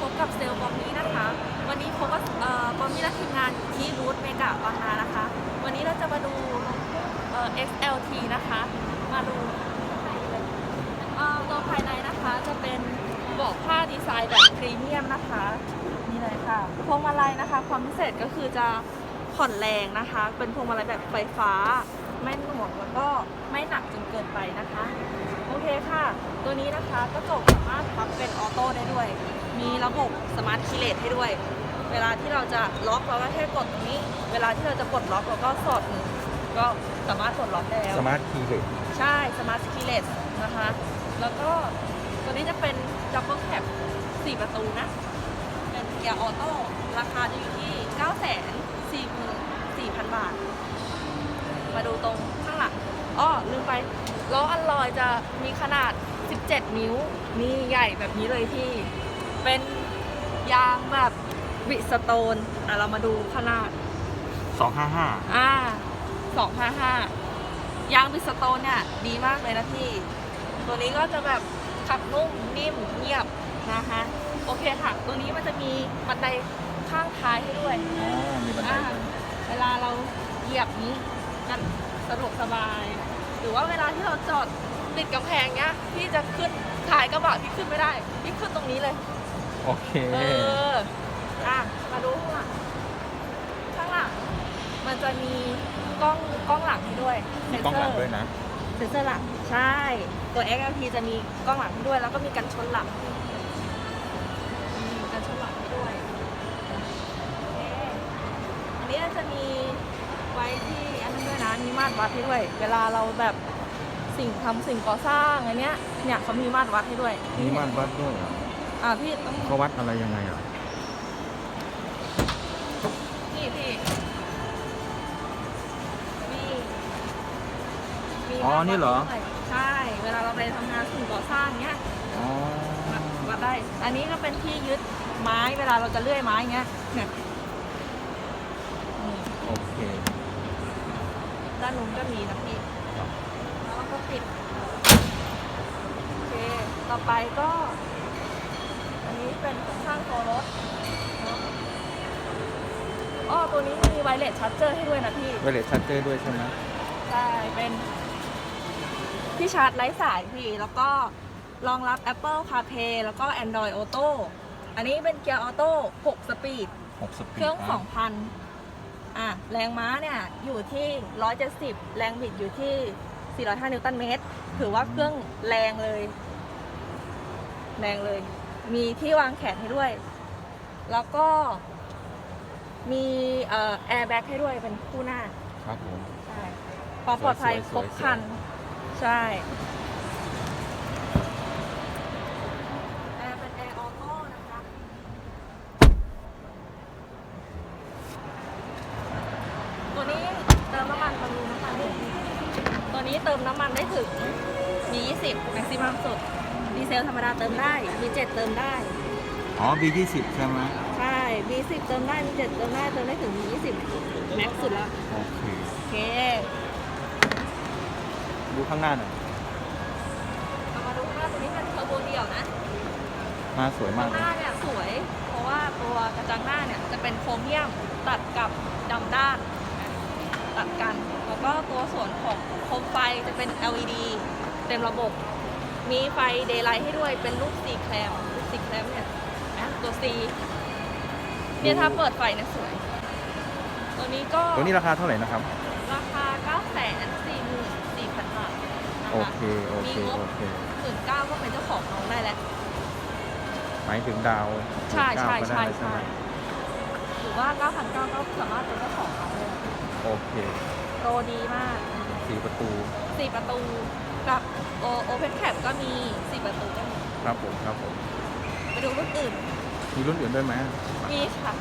พบกับเซลล์บอมนี้นะคะ วันนี้พบกับเอ่อบอมมี่และทีมงานอยู่ที่รูทเมกะบางนานะคะ วันนี้เราจะมาดูเอ่อ XLT นะคะ มาดูเอ่อตัวภายในนะคะจะเป็นเบาะผ้าดีไซน์แบบพรีเมียมนะคะนี่เลยค่ะพวงมาลัยนะคะ ความพิเศษก็คือจะผ่อนแรงนะคะ เป็นพวงมาลัยแบบไฟฟ้า ไม่หน่วงแล้วก็ไม่หนักจนเกินไปนะคะ ตัวนี้นะคะกระจกสามารถพับเป็นออโต้ได้ด้วย มีระบบสมาร์ทคีย์เลสให้ด้วย เวลาที่เราจะล็อกเราก็แค่กดตรงนี้ เวลาที่เราจะปลดล็อกเราก็สอดมือก็สามารถปลดล็อกได้แล้วสมาร์ทคีย์เลยใช่สมาร์ทคีย์เลสนะคะ แล้วก็ตัวนี้จะเป็นดับเบิลแคป4ประตูนะ เป็นเกียร์ออโต้ราคาจะอยู่ที่9 4 4 4 0 0 0 บาท มาดูตรงข้างหลังอ้อลืมไปล้ออัลลอยจะมีขนาด 17 นิ้ว นี่ใหญ่แบบนี้เลยที่ เป็นยางแบบบิสโตนอะเรามาดูขนาด 255 อ่าสองห้าห้ายางบิสโตนเนี่ยดีมากเลยนะพี่ ตัวนี้ก็จะแบบขับนุ่มนิ่มเงียบนะคะโอเคค่ะ ตัวนี้มันจะมีบันไดข้างท้ายให้ด้วยอ๋อมีบันไดอ่าด้วย เวลาเราเหยียบนี้กันสะดวกสบาย หรือว่าเวลาที่เราจอด ติดกำแพงเนี้ยพี่จะขึ้นถ่ายกระบะพี่ขึ้นไม่ได้พี่ขึ้นตรงนี้เลย โอเค เออ อะ มาดูข้างหลัง ข้างหลัง มันจะมีกล้องกล้องหลังให้ด้วยมีกล้องหลังด้วยนะ เซ็นเซอร์หลัง ใช่ ตัว XLT จะมีกล้องหลังให้ด้วย แล้วก็มีกันชนหลังมีกันชนหลังให้ด้วยโอเคอันนี้จะมีไว้ที่อันนั้นด้วยนะ มีมาตรวัดให้ด้วย เวลาเราแบบ สิ่งทำสิ่งก่อสร้างอันเนี้ยเนี่ยเขามีมาตรวัดให้ด้วยมีม่านวัดด้วยเหรออ่าพี่ต้องเขาวัดอะไรยังไงอะนี่พี่มีมีอ๋อนี่เหรอวัดด้วยใช่ เวลาเราไปทำงานสิ่งก่อสร้างเนี้ยอ๋อวัดได้ อันนี้ก็เป็นที่ยึดไม้เวลาเราจะเลื่อยไม้เงี้ยเนี่ยนี่โอเคด้านนู้นก็มีนะพี่ แล้วเราก็ปิดโอเค ต่อไปก็ อันนี้เป็นข้างตัวรถเนอะอ้อตัวนี้มีไวเลสชาร์จเจอร์ให้ด้วยนะพี่ ไวเลสชัดเจอร์ด้วยใช่ไหมใช่ เป็นที่ชาร์จไร้สายพี่ แล้วก็รองรับ Apple CarPlay แล้วก็ Android Auto อันนี้เป็นเกียร์ออโต้6สปีด 6สปีดเครื่อง 2,000 อะ แรงม้าเนี่ย อยู่ที่ 170 แรงบิดอยู่ที่ 405 นิวตันเมตร ถือว่าเครื่องแรงเลย แรงเลย มีที่วางแขนให้ด้วย แล้วก็มีเอ่อแอร์แบ็กให้ด้วยเป็นคู่หน้า ครับผม ใช่ความปลอดภัยสครวยบๆครัน ใช่แอร์เป็นแอร์ออโต้นะคะ ตัวนี้เติมน้ำมันบำรุงน้ำมันได้ตัว นี้เติมน้ำมันได้ถึง มี 20แม็กซิมัมสุด ดีเซลธรรมดาเติมได้ B7 เติมได้ อ๋อ B20 ใช่ไหมใช่ B10 เติมได้ B7 เติมได้ เติมได้ถึง B20 แม็กซ์สุดแล้ว โอเค โอเค ดูข้างหน้าหน่อยเอามาดูข้างหน้าตัวนี้เป็นเทอร์โบเดี่ยวนะหน้าสวยมากข้างเลหยน้าเนี่ยสวย เพราะว่าตัวกระจังหน้าเนี่ยจะเป็นโครเมียมตัดกับดำด้านนะตัดกันแล้ว ก็ตัวส่วนของโคมไฟจะเป็น LED เต็มระบบ มีไฟเดย์ไลท์ให้ด้วยเป็นรูปสีแคลมรูปสีแคลมเนี่ยนะตัว C เนี่ยถ้าเปิดไฟเนี่ยสวย ตัวนี้ก็ตัวนี้ราคาเท่าไหร่นะครับ ราคา 9 4 4 0 0 0 บาทนะโอคะเคโอมีเคงบโอเคหมื่นเก้าก็เป็นเจ้าของน้องได้แล้ว หมายถึงดาวใช่ใช่19ก็ใช่ได้ใช่ หรือว่า 9,900ก็สามารถเป็นเจ้าของเขาเลยโอเค โปรดีมาก สี่ประตู4ประตูกับโอโอเพนแคปก็มี4ประตูก็มีครับผมครับผม ไปดูรุ่นอื่น มีรุ่นอื่นด้วยไหม มีค่ะ